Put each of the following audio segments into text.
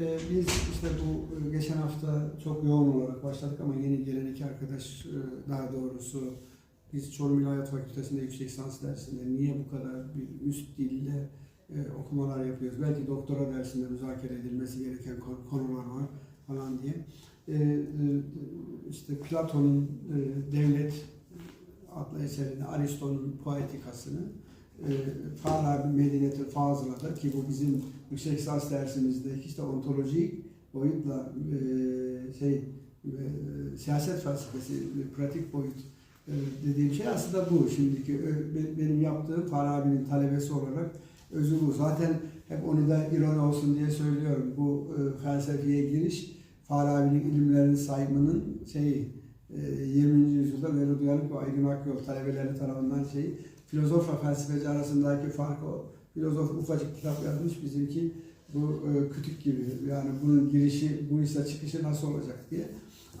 Ee, biz işte bu e, geçen hafta çok yoğun olarak başladık ama yeni gelen iki arkadaş e, daha doğrusu biz Çorum İlahiyat Fakültesi'nde yüksek lisans dersinde niye bu kadar bir üst dilde e, okumalar yapıyoruz? Belki doktora dersinde müzakere edilmesi gereken konu- konular var falan diye. İşte Platon'un Devlet adlı eserini, Aristo'nun Poetikasını, e, Farabi Medeniyeti Fazıla'da ki bu bizim yüksek lisans dersimizdeki işte ontolojik boyutla e, şey e, siyaset felsefesi, e, pratik boyut e, dediğim şey aslında bu. Şimdiki be- benim yaptığım Farabi'nin talebesi olarak özü bu. Zaten hep onu da ironi olsun diye söylüyorum. Bu e, felsefeye giriş Farabi'nin ilimlerini saymanın şeyi e, 20. yüzyılda Veli Duyarlık ve Aygün Akyol talebeleri tarafından şey filozofla felsefeci arasındaki fark o. Filozof ufacık kitap yazmış bizimki bu e, kütük gibi yani bunun girişi bu ise çıkışı nasıl olacak diye.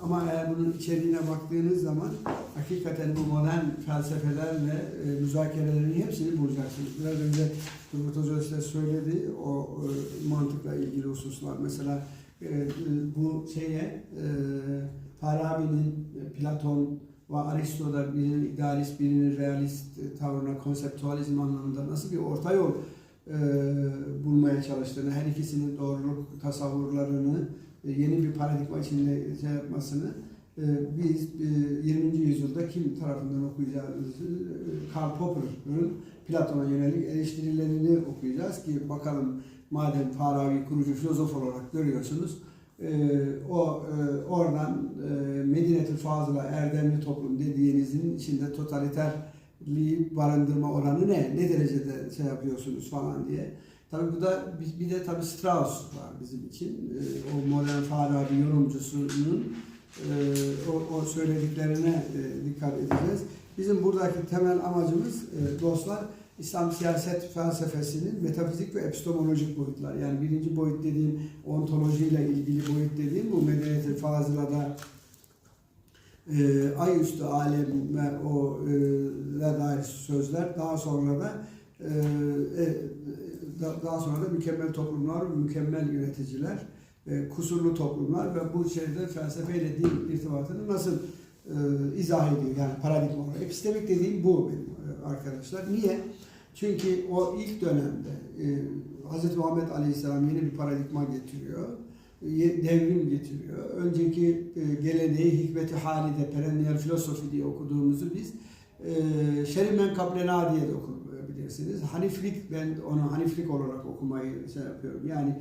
Ama eğer bunun içeriğine baktığınız zaman hakikaten bu modern felsefelerle e, müzakerelerin hepsini bulacaksınız. Biraz önce Turgut Hoca işte söyledi o e, mantıkla ilgili hususlar. Mesela e, bu şeye e, Farabi'nin, e, Platon ve Aristo'da birinin idealist, birinin realist e, tavrına, konseptualizm anlamında nasıl bir orta yol e, bulmaya çalıştığını, her ikisinin doğruluk tasavvurlarını e, yeni bir paradigma içinde şey yapmasını e, biz e, 20. yüzyılda kim tarafından okuyacağımızı e, Karl Popper'ın Platon'a yönelik eleştirilerini okuyacağız ki bakalım madem Farabi kurucu filozof olarak görüyorsunuz e, o e, oradan e, Medine-i Fazıl'a erdemli toplum dediğinizin içinde totaliterliği barındırma oranı ne? Ne derecede şey yapıyorsunuz falan diye. Tabii bu da bir, de tabii Strauss var bizim için. E, o modern Farabi yorumcusunun e, o, söylediklerine e, dikkat edeceğiz. Bizim buradaki temel amacımız dostlar İslam siyaset felsefesinin metafizik ve epistemolojik boyutlar. Yani birinci boyut dediğim ontolojiyle ilgili boyut dediğim bu medeniyeti fazılada e, ay üstü alem ve o e, dair sözler daha sonra da e, e, da- daha sonra da mükemmel toplumlar, mükemmel yöneticiler, e, kusurlu toplumlar ve bu şeyde felsefeyle din irtibatını nasıl e, izah ediyor yani paradigma olarak. Epistemik dediğim bu benim e, arkadaşlar. Niye? Çünkü o ilk dönemde e, Hz. Muhammed Aleyhisselam yeni bir paradigma getiriyor. ye- Devrim getiriyor. Önceki e, geleneği hikmeti halide, perennial filosofi diye okuduğumuzu biz e, şerimen diye de okuyabilirsiniz. Haniflik, ben onu haniflik olarak okumayı şey yapıyorum. Yani